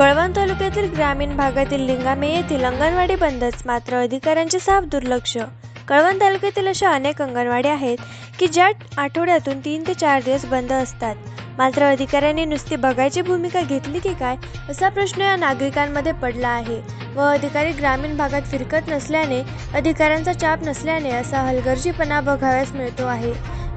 कळवण तालुक्यातील ग्रामीण भागातील लिंगामे येथील अंगणवाडी बंदच मात्र अधिकाऱ्यांचे साफ दुर्लक्ष. कळवण तालुक्यातील अशा अनेक अंगणवाडी आहेत की ज्या आठवड्यातून तीन ते चार दिवस बंद असतात. मात्र अधिकाऱ्यांनी नुसती बघायची भूमिका घेतली की काय असा प्रश्न या नागरिकांमध्ये पडला आहे व अधिकारी ग्रामीण भागात फिरकत नसल्याने अधिकाऱ्यांचा चाप नसल्याने असा हलगर्जीपणा बघावयास मिळतो आहे.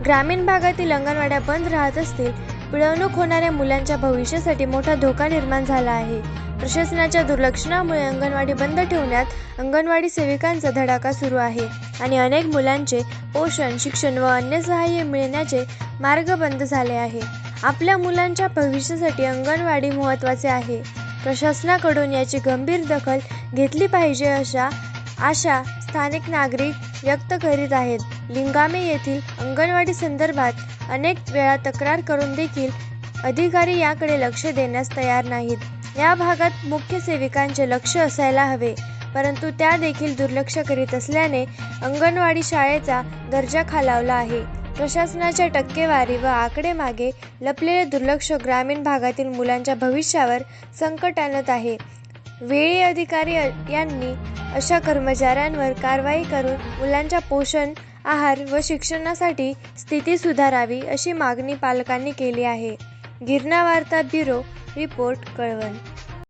ग्रामीण भागातील अंगणवाड्या बंद राहत असतील पिळवणूक होणाऱ्या मुलांच्या भविष्यासाठी मोठा धोका निर्माण झाला आहे. प्रशासनाच्या दुर्लक्षणामुळे अंगणवाडी बंद ठेवण्यात अंगणवाडी सेविकांचा धडाका सुरू आहे आणि अनेक मुलांचे पोषण शिक्षण व अन्य सहाय्य मिळण्याचे मार्ग बंद झाले आहे. आपल्या मुलांच्या भविष्यासाठी अंगणवाडी महत्त्वाचे आहे. प्रशासनाकडून याची गंभीर दखल घेतली पाहिजे अशा आशा स्थानिक नागरिक व्यक्त करीत आहेत. लिंगामे येथील अंगणवाडी संदर्भात अनेक वेळा तक्रार करून देखील अधिकारी याकडे लक्ष देण्यास तयार नाहीत. या भागात मुख्य सेविकांचे लक्ष असायला हवे परंतु त्या देखील दुर्लक्ष करीत असल्याने अंगणवाडी शाळेचा दर्जा खालावला आहे. प्रशासनाच्या टक्केवारी व आकडेमागे लपलेले दुर्लक्ष ग्रामीण भागातील मुलांच्या भविष्यावर संकट आणत आहे. वेळी अधिकारी यांनी अशा कर्मचाऱ्यांवर कारवाई करून मुलांच्या पोषण आहार व शिक्षणासाठी स्थिती सुधारावी अशी मागणी पालकांनी केली आहे. गिरणा वार्ता ब्युरो रिपोर्ट कळवण.